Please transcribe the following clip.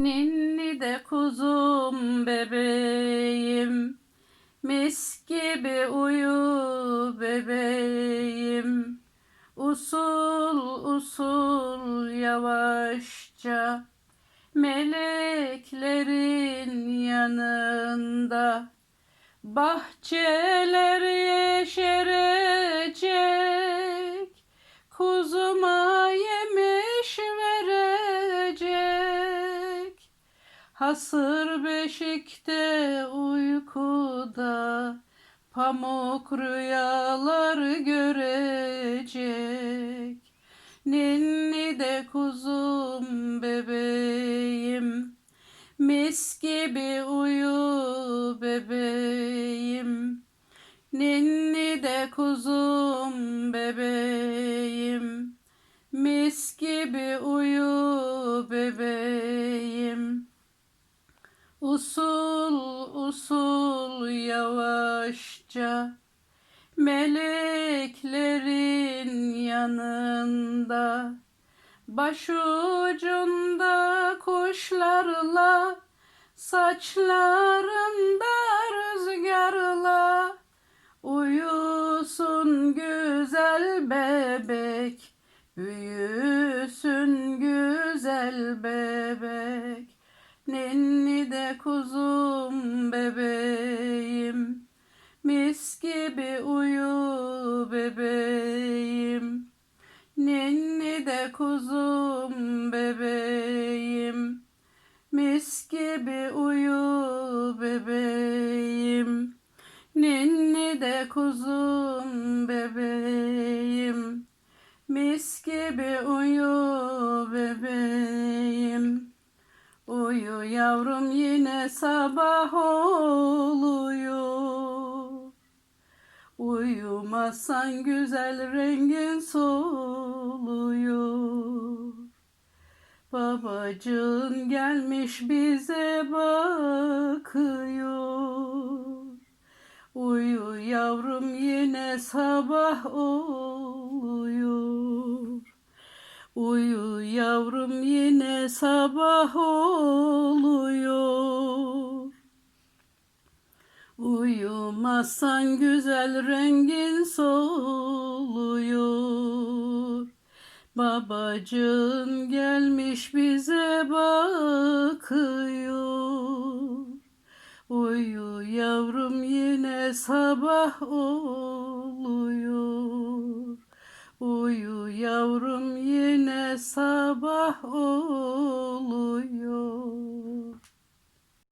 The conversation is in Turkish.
Ninni de kuzum bebeğim. Mis gibi uyu bebeğim. Usul usul yavaşça Meleklerin yanında. Bahçeler yeşerecek Hasır beşikte uykuda Pamuk rüyalar görecek. Ninni de kuzum bebeğim Mis gibi uyu bebeğim. Ninni de kuzum bebeğim Mis gibi uyu bebeğim Usul usul yavaşça Meleklerin yanında Başucunda kuşlarla Saçlarında rüzgarla Uyusun güzel bebek Büyüsün güzel bebek Ninni de kuzum bebeğim. Mis gibi uyu bebeğim. Ninni de kuzum bebeğim. Mis gibi uyu bebeğim. Ninni de kuzum bebeğim. Mis gibi uyu bebeğim Uyu yavrum yine sabah oluyor. Uyumazsan güzel rengin soluyor. Babacığın gelmiş bize bakıyor. Uyu yavrum yine sabah oluyor Uyu yavrum yine sabah oluyor. Uyumazsan güzel rengin soluyor. Babacığın gelmiş bize bakıyor. Uyu yavrum yine sabah oluyor. Uyu yavrum yine sabah olur.